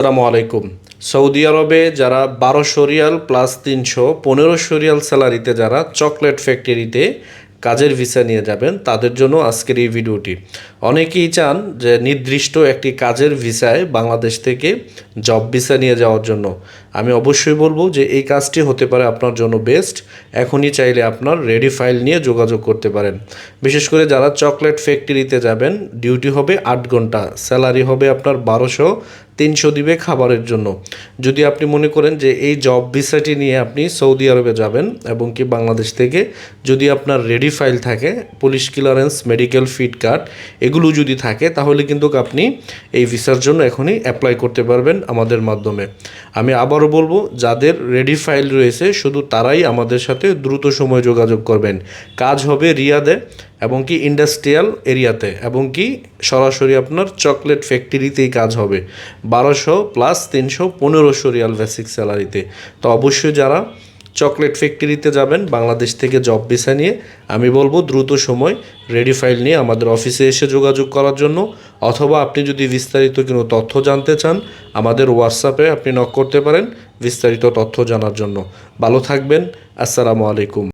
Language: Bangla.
আসসালামু আলাইকুম। সৌদি আরবে যারা বারোশো রিয়াল প্লাস তিনশো, পনেরোশো রিয়াল স্যালারিতে যারা চকলেট ফ্যাক্টরিতে কাজের ভিসা নিয়ে যাবেন, তাদের জন্য আজকের এই ভিডিওটি। অনেকেই চান যে নির্দিষ্ট একটি কাজের ভিসায় বাংলাদেশ থেকে জব ভিসা নিয়ে যাওয়ার জন্য। আমি অবশ্যই বলব যে এই কাজটি হতে পারে আপনার জন্য বেস্ট এখনই চাইলে আপনার রেডি ফাইল নিয়ে যোগাযোগ করতে পারেন। বিশেষ করে যারা চকলেট ফ্যাক্টরিতে যাবেন ডিউটি হবে আট ঘণ্টা স্যালারি হবে আপনার বারোশো, তিনশো দিবে খাবারের জন্য। যদি আপনি মনে করেন যে এই জব ভিসাটি নিয়ে আপনি সৌদি আরবে যাবেন এবং কি বাংলাদেশ থেকে যদি আপনার রেডি ফাইল থাকে police clearance medical fit card এগুলো যদি থাকে, তাহলে কিন্তু আপনি এই ভিসার জন্য এখনই অ্যাপ্লাই করতে পারবেন আমাদের মাধ্যমে। আমি আবারও বলব, যাদের রেডি ফাইল রয়েছে, শুধু তারাই আমাদের সাথে দ্রুত সময় যোগাযোগ করবেন। কাজ হবে রিয়াদে এবং কি ইন্ডাস্ট্রিয়াল এরিয়াতে এবং কি সরাসরি আপনার চকলেট ফ্যাক্টরিতেই কাজ হবে। বারোশো প্লাস তিনশো, পনেরোশো রিয়াল বেসিক স্যালারিতে তো অবশ্যই যারা চকলেট ফ্যাক্টরিতে যাবেন, বাংলাদেশ থেকে জব ভিসা নিয়ে। আমি বলব দ্রুত সময় রেডি ফাইল নিয়ে আমাদের অফিসে এসে যোগাযোগ করার জন্য। অথবা আপনি যদি বিস্তারিত কোনো তথ্য জানতে চান, আমাদের হোয়াটসঅ্যাপে আপনি নক করতে পারেন বিস্তারিত তথ্য জানার জন্য। ভালো থাকবেন, আসসালামু আলাইকুম।